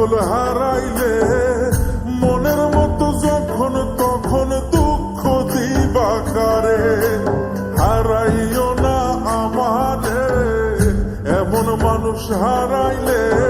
পাগল হারাইলে, মনের মতো যখন তখন দুঃখ দিবা কারে? হারাইও না আমাদের এমন মানুষ হারাইলে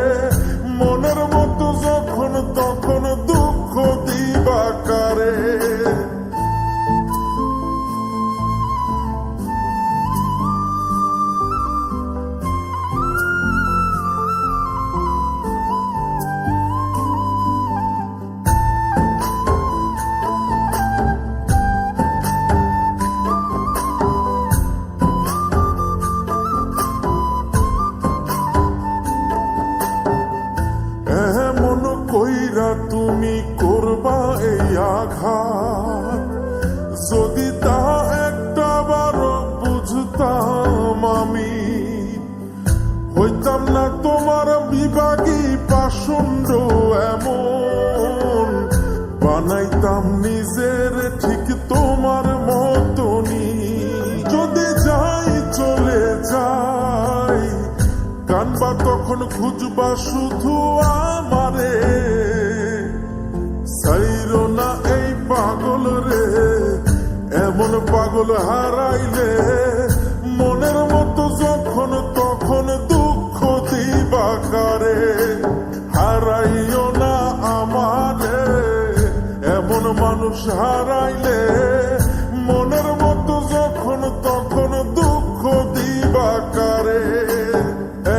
না তোমার বিভাগী পাষণ্ড এমন। বানাইতাম নিজের ঠিক তোমার মতনই। যদি যাই, চলে যাই। কানবা তখন খুঁজবা শুধু আমারে। সাইরো না এই পাগল রে, এমন পাগল হারাইলে। মনের মতো যখন তখন দুঃখ হারাইলে মনের মতো যখন তখন দুঃখ দিবা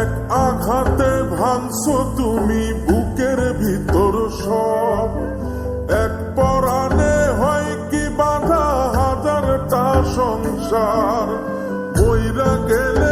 এক আঘাতে ভাঙছো তুমি বুকের ভিতর সব। এক পরাণে হয় কি বাধা হাজারটা সংসার, বইরা গেলে